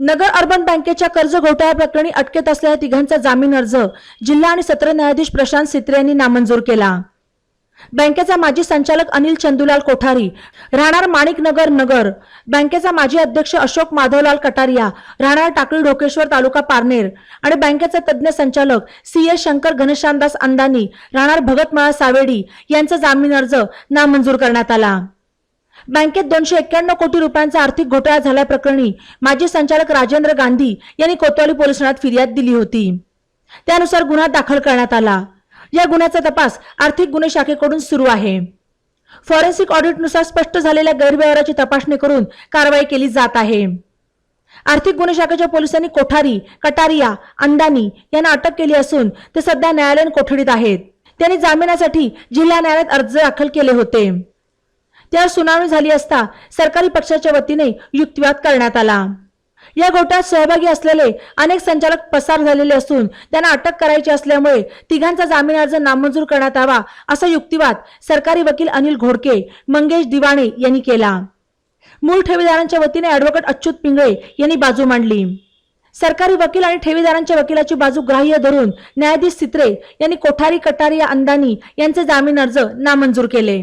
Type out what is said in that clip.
नगर urban बँकेच्या कर्ज घोटाळ्या प्रकरणी अटकेत असलेल्या तिघांचा जामीन अर्ज जिल्हा आणि सत्र न्यायाधीश प्रशांत सित्रे यांनी नामंजूर केला. बँकेचा माजी संचालक अनिल चंदुलाल कोठारी राहणार माणिकनगर नगर बँकेचा माजी अध्यक्ष अशोक माधवलाल कटारिया राहणार टाकळी ढोकेश्वर तालुका पारनेर आणि बँकेचे तज्ज्ञ संचालक सी एस शंकर घनश्यामदास अंदानी राहणार भगतमाळा सावेडी यांचा जामीन अर्ज नामंजूर करण्यात आला. बँकेत दोनशे एक्क्याण्णव कोटी रुपयांचा आर्थिक घोटाळा झाल्याप्रकरणी माजी संचालक राजेंद्र गांधी यांनी कोतवाली पोलीस ठाण्यात फिर्याद दिली होती. त्यानुसार गुन्हा दाखल करण्यात आला. या गुन्ह्याचा तपास आर्थिक गुन्हे शाखेकडून सुरू आहे. फॉरेन्सिक ऑडिटनुसार स्पष्ट झालेल्या गैरव्यवहाराची तपासणी करून कारवाई केली जात आहे. आर्थिक गुन्हे शाखेच्या पोलिसांनी कोठारी कटारिया अंदानी यांना अटक केली असून ते सध्या न्यायालयीन कोठडीत आहेत. त्यांनी जामिनासाठी जिल्हा न्यायालयात अर्ज दाखल केले होते. त्यावर सुनावणी झाली असता सरकारी पक्षाच्या वतीने युक्तिवाद करण्यात आला. या घोटाळ्यात सहभागी असलेले अनेक संचालक पसार झालेले असून त्यांना अटक करायची असल्यामुळे तिघांचा जामीन अर्ज नामंजूर करण्यात यावा असा युक्तिवाद सरकारी वकील अनिल घोडके मंगेश दिवाणे यांनी केला. मूळ ठेवीदारांच्या वतीने अॅडव्होकेट अच्युत पिंगळे यांनी बाजू मांडली. सरकारी वकील आणि ठेवीदारांच्या वकिलाची बाजू ग्राह्य धरून न्यायाधीश सित्रे यांनी कोठारी कटारी या अंदानी यांचे जामीन अर्ज नामंजूर केले.